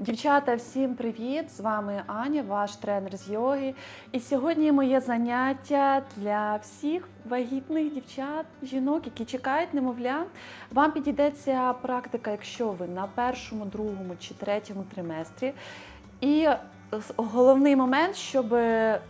Дівчата, всім привіт! З вами Аня, ваш тренер з йоги. І сьогодні моє заняття для всіх вагітних дівчат, жінок, які чекають немовля. Вам підійде ця практика, якщо ви на першому, другому чи третьому триместрі. І головний момент, щоб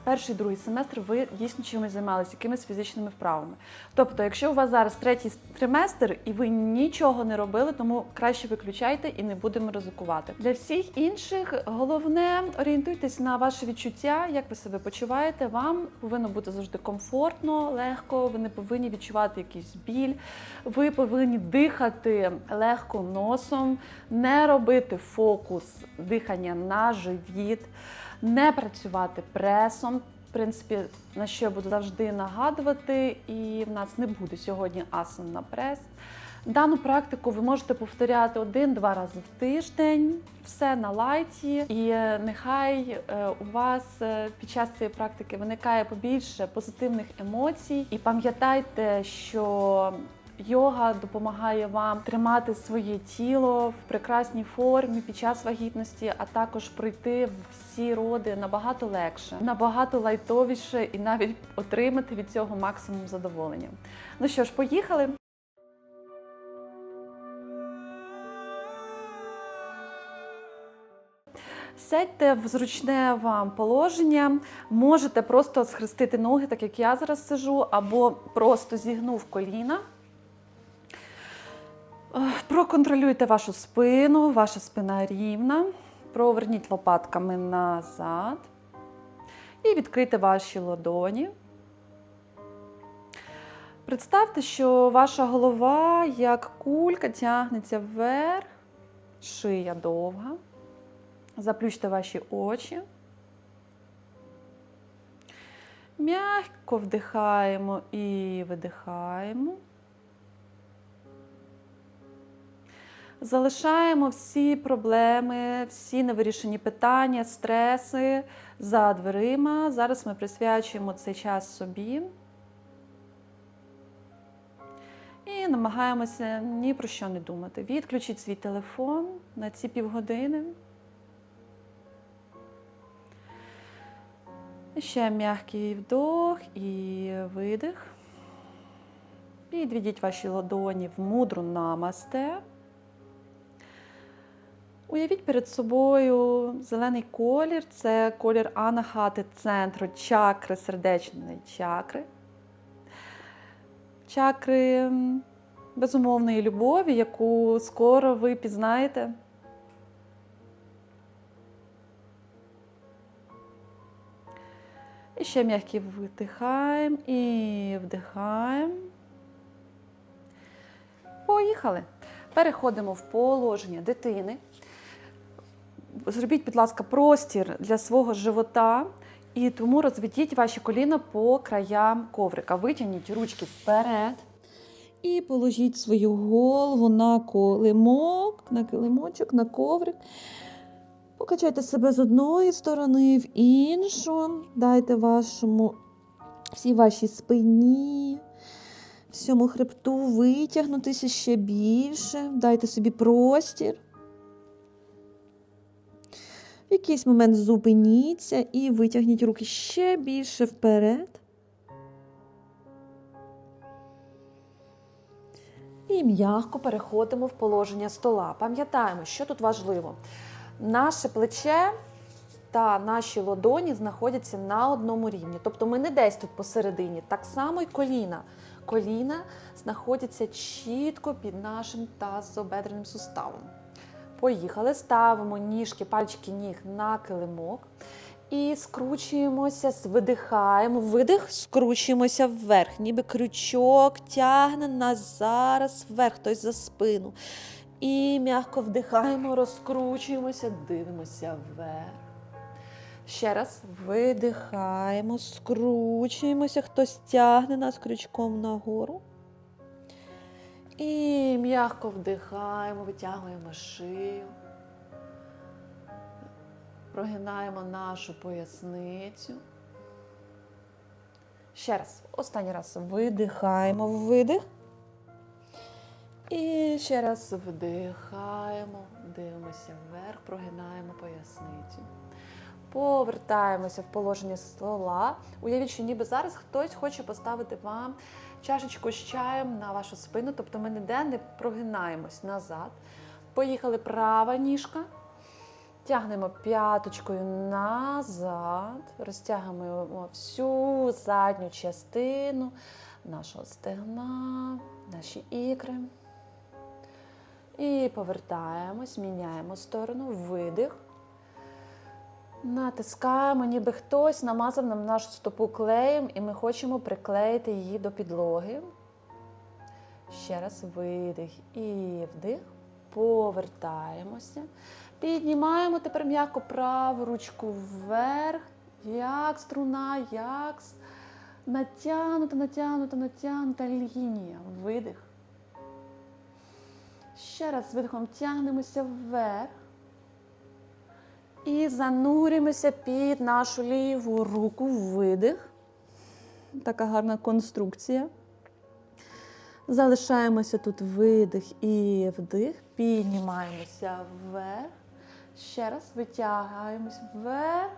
перший другий семестр ви дійсно чимось займалися, якимись фізичними вправами. Тобто, якщо у вас зараз третій триместр і ви нічого не робили, тому краще виключайте і не будемо ризикувати. Для всіх інших головне орієнтуйтесь на ваші відчуття, як ви себе почуваєте. Вам повинно бути завжди комфортно, легко. Ви не повинні відчувати якийсь біль. Ви повинні дихати легко носом, не робити фокус дихання на живіт, не працювати пресом. В принципі, на що я буду завжди нагадувати, і в нас не буде сьогодні асан на прес. Дану практику ви можете повторяти один-два рази в тиждень, все на лайті, і е, нехай е, у вас е, під час цієї практики виникає побільше позитивних емоцій. І пам'ятайте, що Йога допомагає вам тримати своє тіло в прекрасній формі під час вагітності, а також пройти всі роди набагато легше, набагато лайтовіше і навіть отримати від цього максимум задоволення. Ну що ж, поїхали. Сядьте в зручне вам положення, можете просто схрестити ноги, так як я зараз сижу, або просто зігнув коліна. Е, Проконтролюйте вашу спину, ваша спина рівна. Проверніть лопатками назад. І відкрийте ваші ладоні. Представте, що ваша голова, як кулька, тягнеться вверх, шия довга. Заплющте ваші очі. М'яко вдихаємо і видихаємо. Залишаємо всі проблеми, всі невирішені питання, стреси за дверима. Зараз ми присвячуємо цей час собі. І намагаємося ні про що не думати. Відключіть свій телефон на ці півгодини. Ще м'який вдох і видих. Підведіть ваші ладоні в мудру намасте. Уявіть перед собою зелений колір це колір анахати центру чакри, сердечної чакри. Чакри безумовної любові, яку скоро ви пізнаєте. І ще м'який видихаємо і вдихаємо. Поїхали. Переходимо в положення дитини. Зробіть, будь ласка, простір для свого живота. І тому розведіть ваші коліна по краям коврика. Витягніть ручки вперед. І положіть свою голову на килимок, на килимочок, на коврик. Покачайте себе з одної сторони в іншу. Дайте вашому, всій вашій спині, всьому хребту витягнутися ще більше. Дайте собі простір. В якийсь момент зупиніться і витягніть руки ще більше вперед. І м'яко переходимо в положення стола. Пам'ятаємо, що тут важливо. Наше плече та наші ладоні знаходяться на одному рівні. Тобто ми не десь тут посередині. Так само й коліна. Коліна знаходяться чітко під нашим тазобедреним суставом. Поїхали, ставимо ніжки, пальчики ніг на килимок. І скручуємося, видихаємо. Видих, скручуємося вверх, ніби крючок тягне нас зараз вверх, хтось за спину. І м'яко вдихаємо, розкручуємося, дивимося вверх. Ще раз видихаємо, скручуємося, хтось тягне нас крючком нагору. І м'яко вдихаємо, витягуємо шию. Прогинаємо нашу поясницю. Ще раз, останній раз видихаємо, видих. І ще раз вдихаємо, дивимося вверх, прогинаємо поясницю. Повертаємося в положення стола. Уявіть, що ніби зараз хтось хоче поставити вам чашечку з чаєм на вашу спину, тобто ми ніде не прогинаємось назад. Поїхали права ніжка. Тягнемо п'яточкою назад, розтягуємо всю задню частину нашого стегна, наші ікри. І повертаємось, міняємо сторону, видих. Натискаємо, ніби хтось намазав нам нашу стопу клеєм, і ми хочемо приклеїти її до підлоги. Ще раз видих і вдих. Повертаємося. Піднімаємо тепер м'яко праву ручку вверх, як струна, як натягнута, натягнута, натягнута лінія. Видих. Ще раз видихом тягнемося вверх. І занурюємося під нашу ліву руку. Видих. Така гарна конструкція. Залишаємося тут видих і вдих. Піднімаємося вверх. Ще раз витягаємось вверх.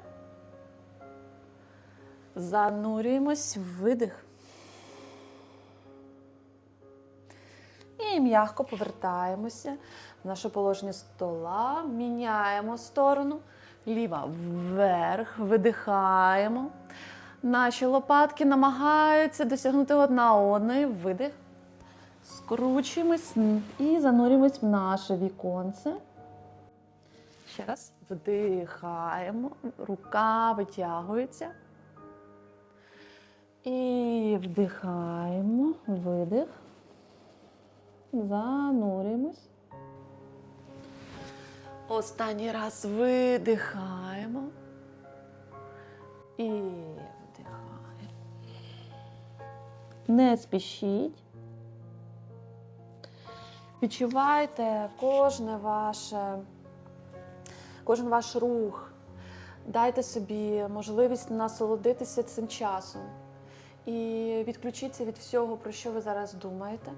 Занурюємось видих. І м'яко повертаємося в наше положення стола. Міняємо сторону. Ліва вверх. Видихаємо. Наші лопатки намагаються досягнути одна одної. Видих. Скручуємось і занурюємось в наше віконце. Ще раз вдихаємо, рука витягується. І вдихаємо, видих. Занурюємось. Останній раз видихаємо. І вдихаємо. Не спішіть. Відчувайте кожне ваше, кожен ваш рух. Дайте собі можливість насолодитися цим часом і відключіться від всього, про що ви зараз думаєте.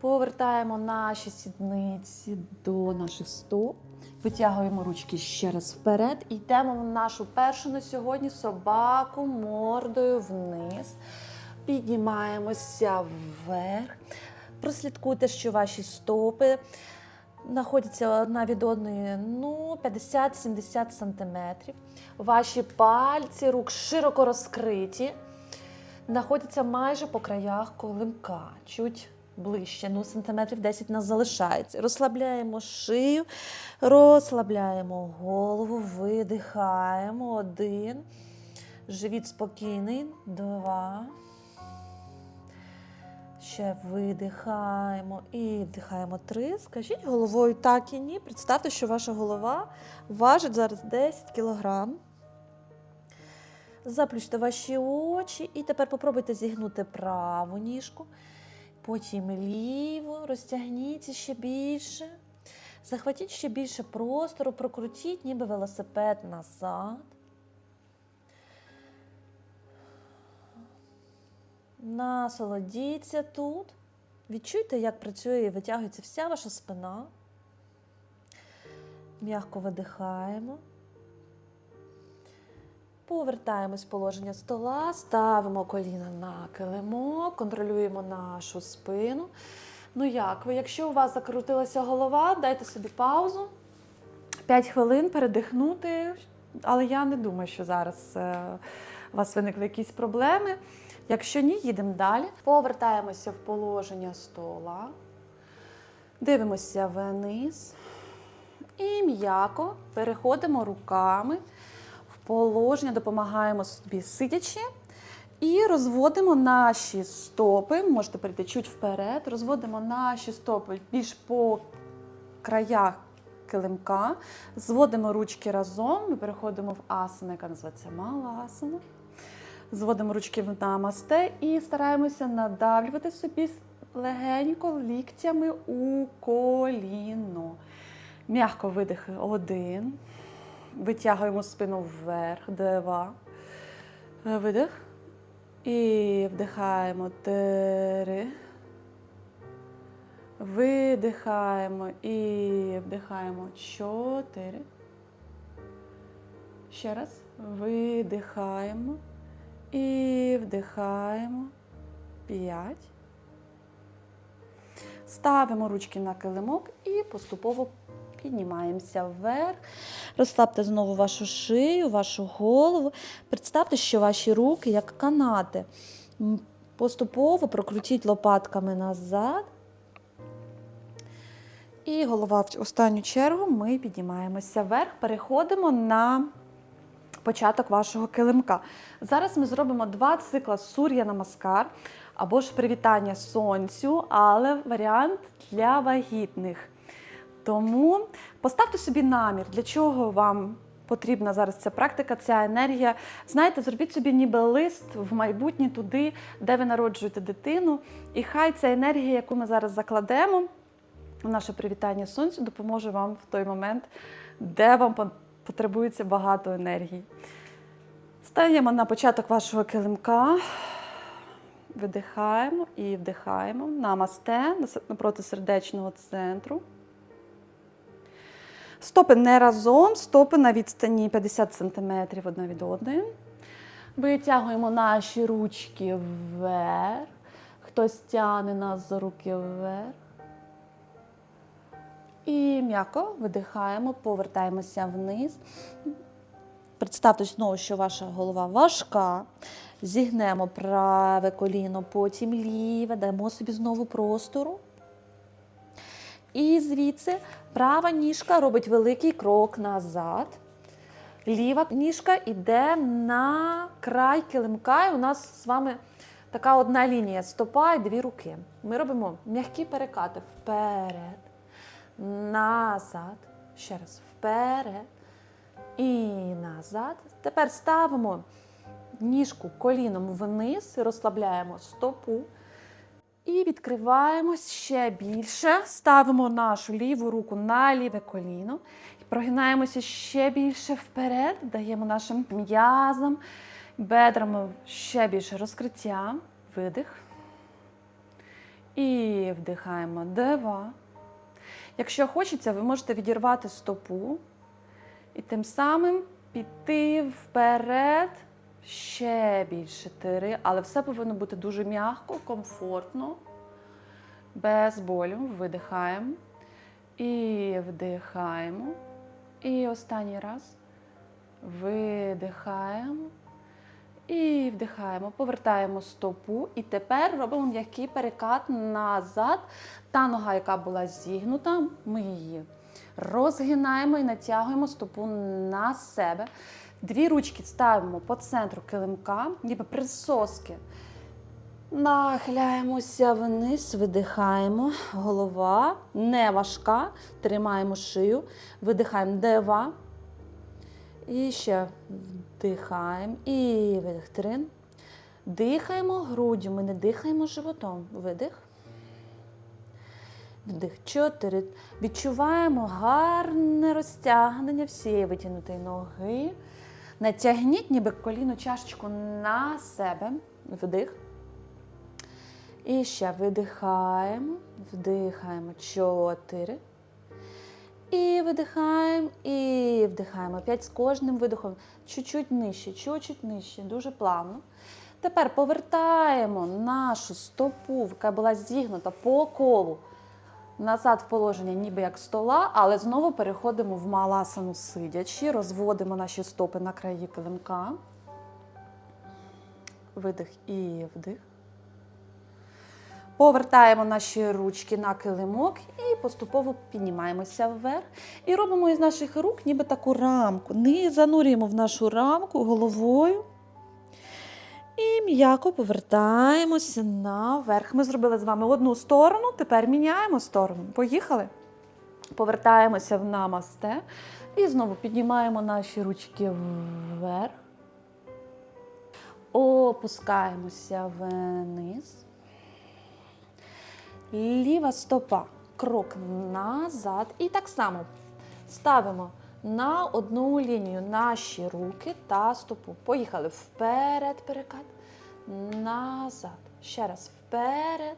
Повертаємо наші сідниці до наших стоп. Витягуємо ручки ще раз вперед. І йдемо в нашу першу на сьогодні собаку мордою вниз. Піднімаємося вверх. Прослідкуйте, що ваші стопи знаходяться одна від одної ну, 50-70 сантиметрів. Ваші пальці рук широко розкриті, знаходяться майже по краях колимка. Чуть ближче, ну, сантиметрів 10 нас залишається. Розслабляємо шию, розслабляємо голову, видихаємо. Один. Живіт спокійний. Два. Ще видихаємо і вдихаємо три. Скажіть головою так і ні. Представте, що ваша голова важить зараз 10 кілограм. Заплющте ваші очі і тепер попробуйте зігнути праву ніжку, потім ліву, розтягніться ще більше. Захватіть ще більше простору, прокрутіть, ніби велосипед назад. Насолодіться тут. Відчуйте, як працює і витягується вся ваша спина. М'яко видихаємо. Повертаємось в положення стола, ставимо коліна на килимок, контролюємо нашу спину. Ну як ви? Якщо у вас закрутилася голова, дайте собі паузу. 5 хвилин передихнути. Але я не думаю, що зараз е, у вас виникли якісь проблеми. Якщо ні, їдемо далі. Повертаємося в положення стола. Дивимося вниз. І м'яко переходимо руками положення, допомагаємо собі сидячи. І розводимо наші стопи. Можете перейти чуть вперед. Розводимо наші стопи більш по краях килимка. Зводимо ручки разом. Ми переходимо в асану, яка називається мала асана. Зводимо ручки в намасте і стараємося надавлювати собі легенько ліктями у коліно. М'яко видихи один. Витягуємо спину вверх, два. Видих. І вдихаємо три. Видихаємо і вдихаємо. Чотири. Ще раз. Видихаємо. І вдихаємо. П'ять. Ставимо ручки на килимок і поступово піднімаємося вверх. Розслабте знову вашу шию, вашу голову. Представте, що ваші руки як канати. Поступово прокрутіть лопатками назад. І голова в останню чергу ми піднімаємося вверх, переходимо на початок вашого килимка. Зараз ми зробимо два цикла сур'я намаскар або ж привітання сонцю, але варіант для вагітних. Тому поставте собі намір, для чого вам потрібна зараз ця практика, ця енергія. Знаєте, зробіть собі ніби лист в майбутнє туди, де ви народжуєте дитину. І хай ця енергія, яку ми зараз закладемо, в наше привітання сонцю, допоможе вам в той момент, де вам потребується багато енергії. Стаємо на початок вашого килимка. Видихаємо і вдихаємо. Намасте напроти сердечного центру. Стопи не разом, стопи на відстані 50 см одна від одної. Витягуємо наші ручки вверх. Хтось тягне нас за руки вверх. І м'яко видихаємо, повертаємося вниз. Представте знову, що ваша голова важка. Зігнемо праве коліно, потім ліве, даємо собі знову простору. І звідси права ніжка робить великий крок назад. Ліва ніжка йде на край килимка. І у нас з вами така одна лінія стопа і дві руки. Ми робимо м'які перекати вперед, назад. Ще раз вперед і назад. Тепер ставимо ніжку коліном вниз, розслабляємо стопу. І відкриваємось ще більше. Ставимо нашу ліву руку на ліве коліно. Прогинаємося ще більше вперед, даємо нашим м'язам, бедрам ще більше розкриття. Видих. І вдихаємо. Два. Якщо хочеться, ви можете відірвати стопу і тим самим піти вперед ще більше три, але все повинно бути дуже м'яко, комфортно, без болю. Видихаємо. І вдихаємо. І останній раз. Видихаємо. І вдихаємо, повертаємо стопу. І тепер робимо м'який перекат назад. Та нога, яка була зігнута, ми її розгинаємо і натягуємо стопу на себе. Дві ручки ставимо по центру килимка, ніби присоски. Нахиляємося вниз, видихаємо. Голова не важка. Тримаємо шию. Видихаємо дева. І ще вдихаємо. І видих. Три. Дихаємо груддю. Ми не дихаємо животом. Видих. Вдих. Чотири. Відчуваємо гарне розтягнення всієї витягнутої ноги. Натягніть ніби коліно чашечку на себе. Вдих. І ще видихаємо, вдихаємо. Чотири. І видихаємо, і вдихаємо. П'ять з кожним видихом. Чуть-чуть нижче, чуть-чуть нижче, дуже плавно. Тепер повертаємо нашу стопу, яка була зігнута по колу назад в положення, ніби як стола, але знову переходимо в маласану сидячи, розводимо наші стопи на краї килимка. Видих і вдих. Повертаємо наші ручки на килимок і поступово піднімаємося вверх. І робимо із наших рук ніби таку рамку. Не занурюємо в нашу рамку головою. І м'яко повертаємося наверх. Ми зробили з вами одну сторону, тепер міняємо сторону. Поїхали. Повертаємося в намасте. І знову піднімаємо наші ручки вверх. Опускаємося вниз. Ліва стопа. Крок назад. І так само ставимо на одну лінію наші руки та стопу. Поїхали вперед, перекат, назад. Ще раз вперед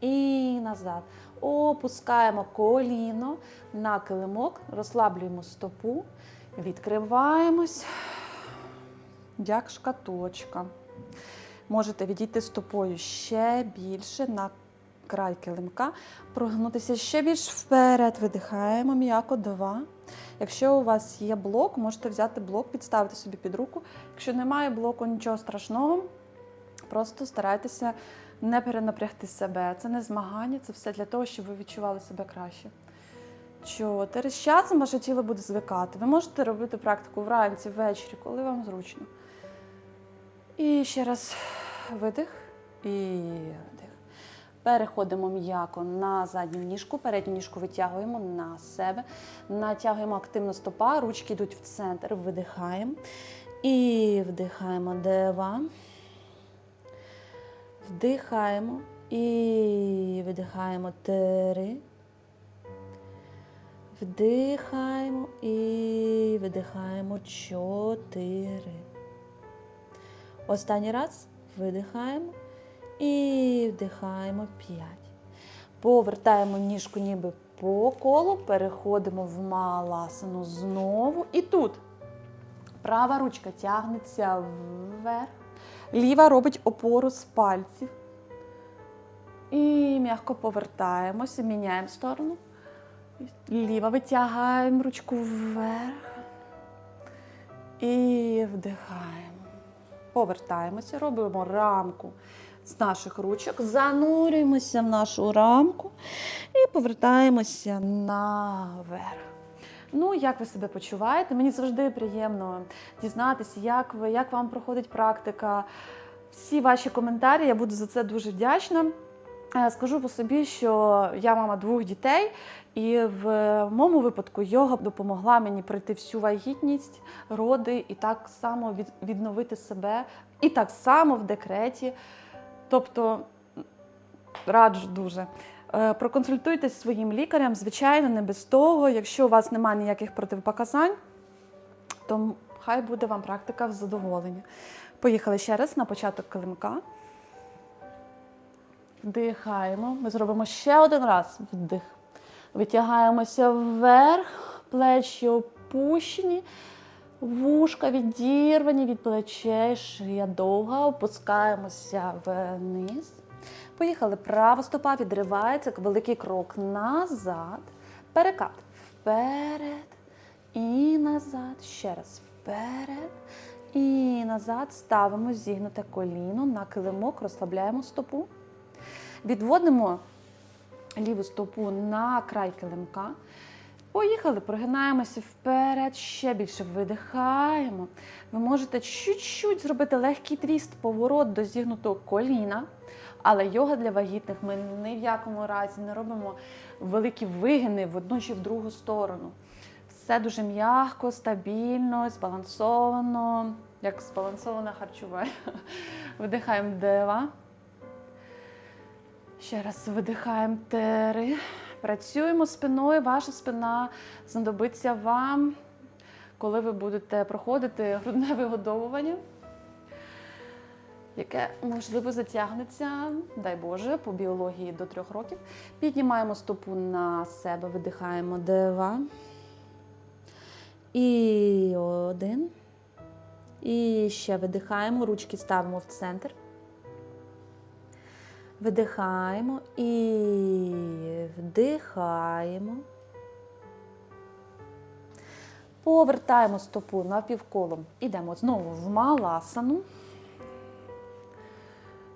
і назад. Опускаємо коліно на килимок, розслаблюємо стопу, відкриваємось, як шкатулочка. Можете відійти стопою ще більше на край килимка, прогнутися ще більш вперед. Видихаємо м'яко два. Якщо у вас є блок, можете взяти блок, підставити собі під руку. Якщо немає блоку, нічого страшного. Просто старайтеся не перенапрягти себе. Це не змагання, це все для того, щоб ви відчували себе краще. Чотири. З часом ваше тіло буде звикати. Ви можете робити практику вранці, ввечері, коли вам зручно. І ще раз видих і вдих. Переходимо м'яко на задню ніжку, передню ніжку витягуємо на себе, натягуємо активно стопа, ручки йдуть в центр, видихаємо. І вдихаємо два. Вдихаємо і видихаємо три. Вдихаємо і видихаємо чотири. Останній раз видихаємо і вдихаємо п'ять. Повертаємо ніжку ніби по колу, переходимо в маласану знову. І тут права ручка тягнеться вверх. Ліва робить опору з пальців. І м'яко повертаємося, міняємо сторону. Ліва витягаємо ручку вверх. І вдихаємо. Повертаємося, робимо рамку з наших ручок, занурюємося в нашу рамку і повертаємося наверх. Ну, як ви себе почуваєте? Мені завжди приємно дізнатися, як ви, як вам проходить практика. Всі ваші коментарі, я буду за це дуже вдячна. Е, Скажу по собі, що я мама двох дітей, і в моєму випадку йога допомогла мені пройти всю вагітність, роди і так само відновити себе, і так само в декреті. Тобто раджу дуже. Е, Проконсультуйтесь своїм лікарем, звичайно, не без того. Якщо у вас немає ніяких протипоказань, то хай буде вам практика в задоволення. Поїхали ще раз на початок килимка. Вдихаємо. Ми зробимо ще один раз. Вдих. Витягаємося вверх, плечі опущені, вушка відірвані від плечей, шия довга, опускаємося вниз. Поїхали. Права стопа відривається, великий крок назад. Перекат. Вперед і назад. Ще раз. Вперед і назад. Ставимо зігнуте коліно на килимок, розслабляємо стопу. Відводимо ліву стопу на край килимка. Поїхали, прогинаємося вперед, ще більше видихаємо. Ви можете чуть-чуть зробити легкий твіст, поворот до зігнутого коліна. Але йога для вагітних ми ні в якому разі не робимо великі вигини в одну чи в другу сторону. Все дуже м'яко, стабільно, збалансовано, як збалансоване харчування. Видихаємо дева. Ще раз видихаємо три. Працюємо спиною. Ваша спина знадобиться вам, коли ви будете проходити грудне вигодовування, яке можливо затягнеться, дай Боже, по біології до трьох років. Піднімаємо стопу на себе, видихаємо два. І один. І ще видихаємо, ручки ставимо в центр. Видихаємо і вдихаємо. Повертаємо стопу напівколом. Ідемо знову в маласану.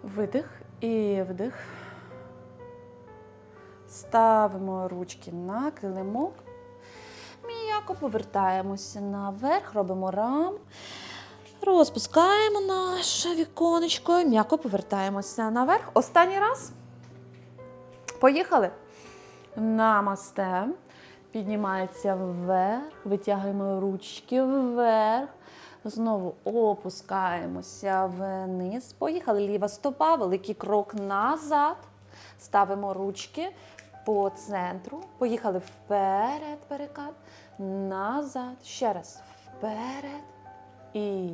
Видих і вдих. Ставимо ручки на килимок. М'яко повертаємося наверх, робимо рам. Розпускаємо наше віконечко, м'яко повертаємося наверх. Останній раз. Поїхали. Намасте. Піднімається вверх, витягуємо ручки вверх. Знову опускаємося вниз. Поїхали. Ліва стопа, великий крок назад. Ставимо ручки по центру. Поїхали вперед, перекат, назад. Ще раз вперед і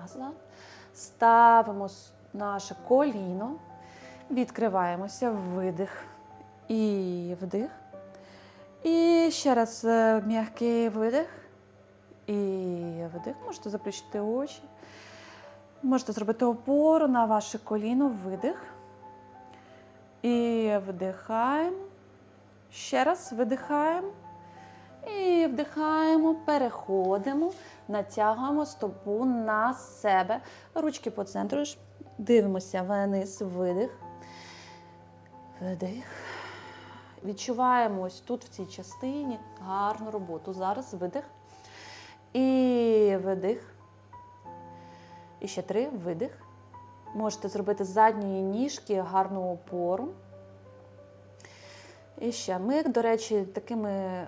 назад. Ставимо наше коліно, відкриваємося, видих І вдих. І ще раз е, м'який видих. І вдих. Можете заплющити очі. Можете зробити опору на ваше коліно, видих. І вдихаємо. Ще раз видихаємо. І вдихаємо, переходимо, натягуємо стопу на себе. Ручки по центру. Дивимося вниз, видих. Вдих. Відчуваємо ось тут, в цій частині, гарну роботу. Зараз видих. І видих. І ще три. Видих. Можете зробити з задньої ніжки гарну опору. І ще ми, до речі, такими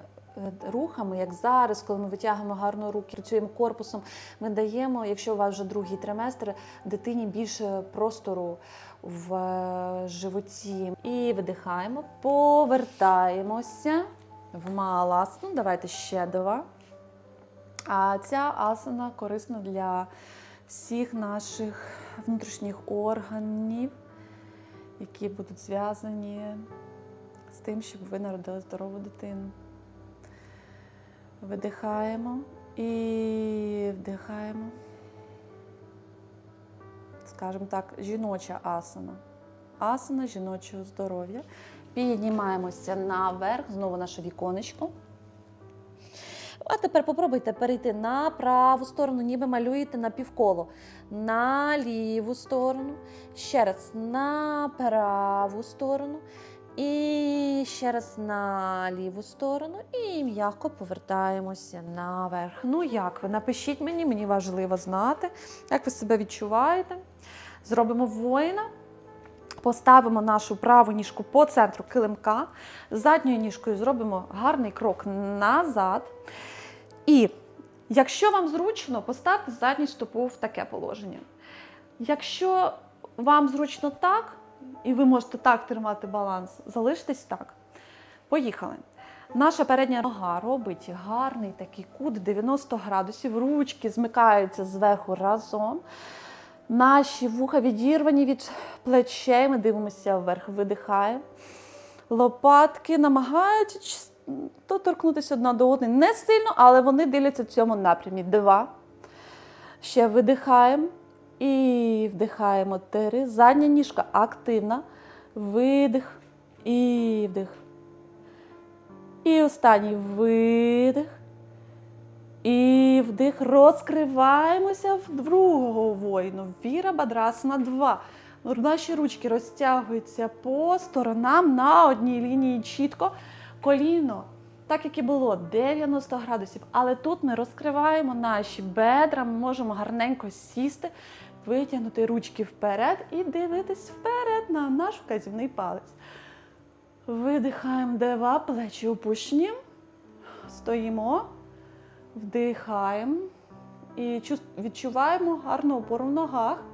рухами, як зараз, коли ми витягуємо гарно руки, працюємо корпусом, ми даємо, якщо у вас вже другий триместр, дитині більше простору в е, животі. І видихаємо, повертаємося в маласну. Давайте ще два. А ця асана корисна для всіх наших внутрішніх органів, які будуть зв'язані з тим, щоб ви народили здорову дитину. Видихаємо і вдихаємо. Скажімо так, жіноча асана. Асана жіночого здоров'я. Піднімаємося наверх, знову наше віконечко. А тепер попробуйте перейти на праву сторону, ніби малюєте на півколо. На ліву сторону. Ще раз на праву сторону. І ще раз на ліву сторону. І м'яко повертаємося наверх. Ну як ви? Напишіть мені, мені важливо знати, як ви себе відчуваєте. Зробимо воїна. Поставимо нашу праву ніжку по центру килимка. Задньою ніжкою зробимо гарний крок назад. І якщо вам зручно, поставте задню стопу в таке положення. Якщо вам зручно так, і ви можете так тримати баланс, залиштесь так. Поїхали. Наша передня нога робить гарний такий кут 90 градусів, ручки змикаються зверху разом. Наші вуха відірвані від плечей. Ми дивимося вверх, видихаємо. Лопатки намагаються доторкнутися одна до одної. Не сильно, але вони дивляться в цьому напрямі. Два. Ще видихаємо. І вдихаємо. Три. Задня ніжка активна. Видих. І вдих. І останній видих. І вдих. Розкриваємося в другого воїну. Віра Бадрасана 2. Наші ручки розтягуються по сторонам на одній лінії чітко. Коліно, так як і було, 90 градусів. Але тут ми розкриваємо наші бедра, ми можемо гарненько сісти, витягнути ручки вперед і дивитись вперед на наш вказівний палець. Видихаємо дева, плечі опущені. Стоїмо, вдихаємо і відчуваємо гарну опору в ногах.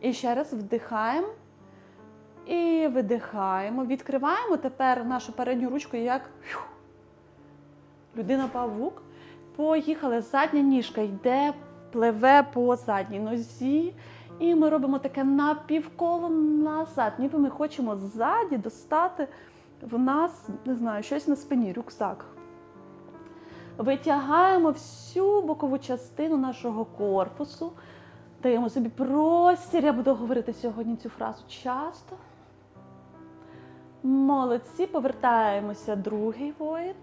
І ще раз вдихаємо і видихаємо. Відкриваємо тепер нашу передню ручку як людина-павук. Поїхали. Задня ніжка йде, пливе по задній нозі. І ми робимо таке напівколо назад, ніби ми хочемо ззаді достати в нас, не знаю, щось на спині, рюкзак. Витягаємо всю бокову частину нашого корпусу. Даємо собі простір. Я буду говорити сьогодні цю фразу часто. Молодці, повертаємося другий воїн.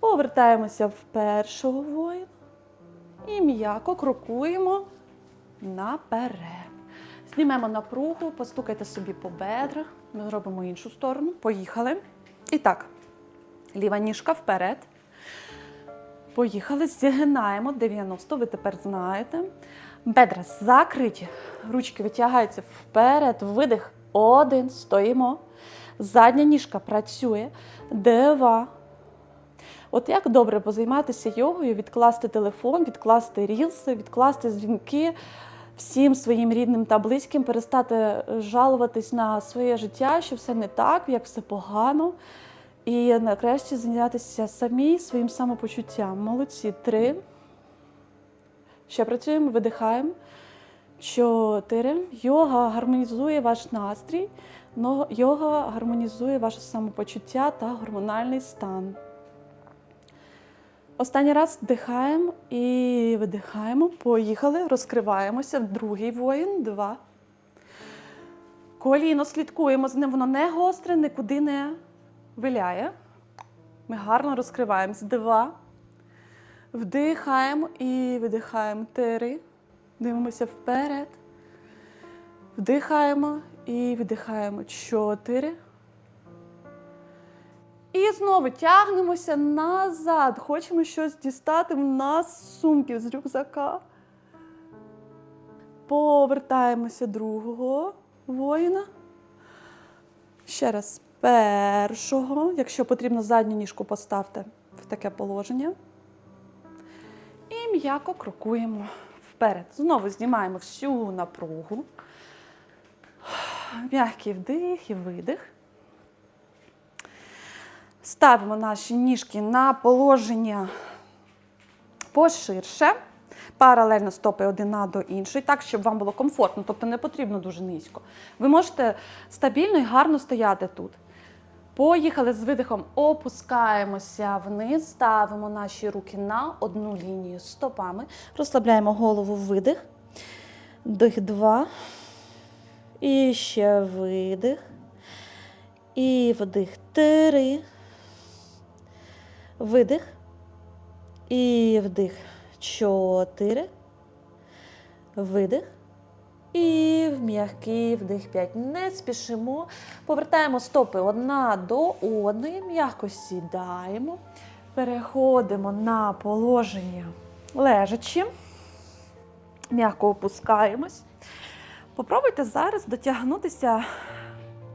Повертаємося в першого воїна. І м'яко крокуємо наперед. Знімемо напругу, постукайте собі по бедрах. Ми зробимо іншу сторону. Поїхали. І так, ліва ніжка вперед. Поїхали, зігинаємо 90, ви тепер знаєте. Бедра закриті, ручки витягаються вперед, видих. Один, стоїмо. Задня ніжка працює. Два. От як добре позайматися йогою, відкласти телефон, відкласти рілси, відкласти дзвінки всім своїм рідним та близьким, перестати жалуватись на своє життя, що все не так, як все погано. І нарешті зайнятися самі своїм самопочуттям. Молодці. Три. Ще працюємо, видихаємо. чотири. Йога гармонізує ваш настрій, йога гармонізує ваше самопочуття та гормональний стан. Останній раз вдихаємо і видихаємо. Поїхали, розкриваємося. Другий воїн, два. Коліно слідкуємо з ним, воно не гостре, нікуди не виляє. Ми гарно розкриваємось. Два. Вдихаємо і видихаємо. Три. Дивимося вперед. Вдихаємо і видихаємо. Чотири. І знову тягнемося назад. Хочемо щось дістати в нас з сумки, з рюкзака. Повертаємося другого воїна. Ще раз першого. Якщо потрібно, задню ніжку поставте в таке положення. І м'яко крокуємо вперед. Знову знімаємо всю напругу. М'який вдих і видих. Ставимо наші ніжки на положення поширше, паралельно стопи одна до іншої, так, щоб вам було комфортно, тобто не потрібно дуже низько. Ви можете стабільно і гарно стояти тут. Поїхали з видихом, опускаємося вниз, ставимо наші руки на одну лінію стопами, розслабляємо голову видих. Вдих два. І ще видих. І вдих три. Видих. І вдих. Чотири. Видих. І в м'який вдих 5. Не спішимо. Повертаємо стопи одна до одної. М'яко сідаємо. Переходимо на положення лежачи. М'яко опускаємось. Попробуйте зараз дотягнутися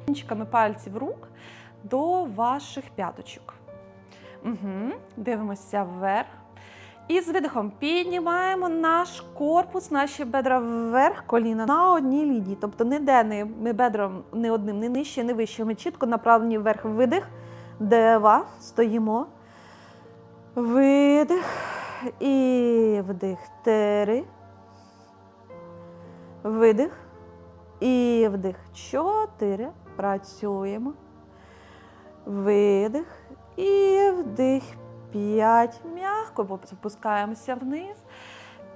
кінчиками пальців рук до ваших п'яточок. Угу. Дивимося вверх. І з видихом піднімаємо наш корпус, наші бедра вверх, коліна на одній лінії. Тобто ніде не, ми бедром не одним, не нижче, не вище. Ми чітко направлені вверх. Видих. Дева. Стоїмо. Видих. І вдих. Три. Видих. І вдих. Чотири. Працюємо. Видих. І вдих. П'ять. М'яко опускаємося вниз.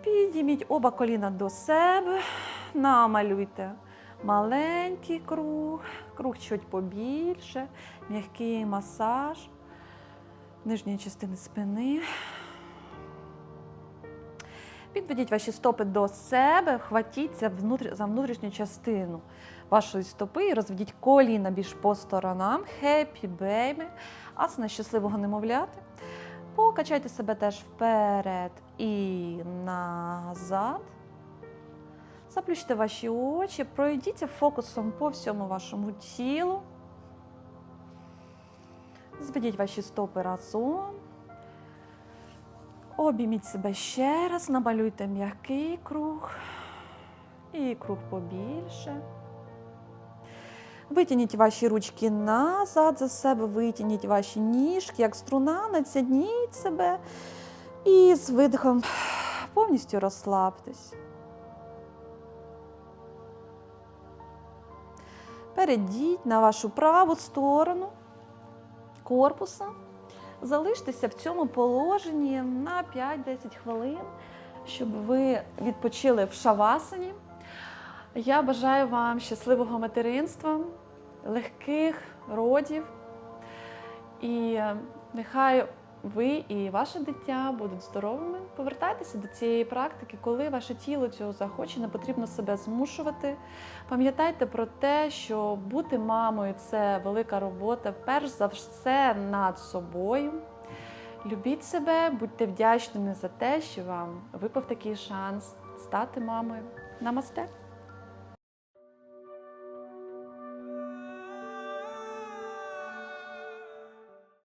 Підійміть оба коліна до себе. Намалюйте маленький круг. Круг чуть побільше. М'який масаж нижньої частини спини. Підведіть ваші стопи до себе, хватіться за внутрішню частину вашої стопи і розведіть коліна більш по сторонам. Happy baby. Асана щасливого немовляти. Покачайте себе теж вперед і назад. Заплющте ваші очі, пройдіться фокусом по всьому вашому тілу. Зведіть ваші стопи разом. Обійміть себе ще раз, намалюйте м'який круг і круг побільше. Витягніть ваші ручки назад за себе, витягніть ваші ніжки, як струна, нацягніть себе. І з видихом повністю розслабтесь. Перейдіть на вашу праву сторону корпуса. Залиштеся в цьому положенні на 5-10 хвилин, щоб ви відпочили в шавасані. Я бажаю вам щасливого материнства, легких родів. І е, нехай ви і ваше дитя будуть здоровими. Повертайтеся до цієї практики, коли ваше тіло цього захоче, не потрібно себе змушувати. Пам'ятайте про те, що бути мамою це велика робота, перш за все над собою. Любіть себе, будьте вдячними за те, що вам випав такий шанс стати мамою. Намасте!